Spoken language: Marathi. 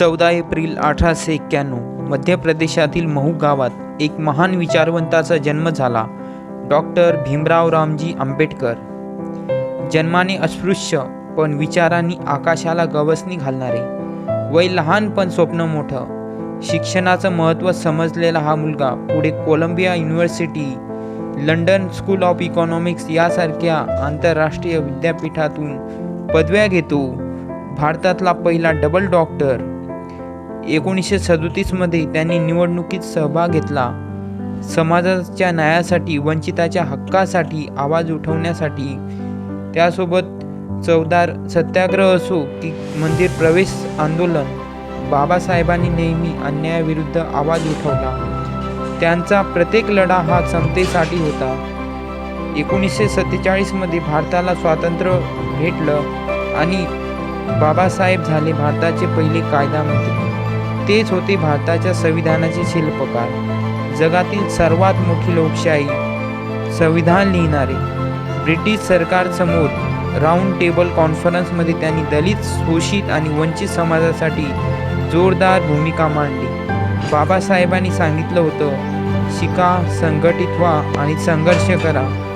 चौदा एप्रिल अठराशे एक्क्याण्णव मध्य प्रदेशातील महू गावात एक महान विचारवंताचा जन्म झाला डॉक्टर भीमराव रामजी आंबेडकर. जन्माने अस्पृश्य पण विचारांनी आकाशाला गवसणी घालणारे. वय लहान पण स्वप्न मोठं. शिक्षणाचं महत्त्व समजलेला हा मुलगा पुढे Columbia university London school of economics यासारख्या आंतरराष्ट्रीय विद्यापीठातून पदव्या घेतो. भारतातला पहिला डबल डॉक्टर एकोणीसशे सदोतीसमध्ये त्यांनी निवडणुकीत सहभाग घेतला. समाजाच्या न्यायासाठी वंचिताच्या हक्कासाठी आवाज उठवण्यासाठी. त्यासोबत चौदार सत्याग्रह असो की मंदिर प्रवेश आंदोलन बाबासाहेबांनी नेहमी अन्यायाविरुद्ध आवाज उठवला. त्यांचा प्रत्येक लढा हा समतेसाठी होता. एकोणीसशे सत्तेचाळीसमध्ये भारताला स्वातंत्र्य भेटलं आणि बाबासाहेब झाले भारताचे पहिले कायदा मंत्री. तेच होते भारताच्या संविधानाचे शिल्पकार. जगातील सर्वात मोठी लोकशाही संविधान लिहिणारे. ब्रिटिश सरकारसमोर राऊंड टेबल कॉन्फरन्समध्ये त्यांनी दलित शोषित आणि वंचित समाजासाठी जोरदार भूमिका मांडली. बाबासाहेबांनी सांगितलं होतं शिका संघटित व्हा आणि संघर्ष करा.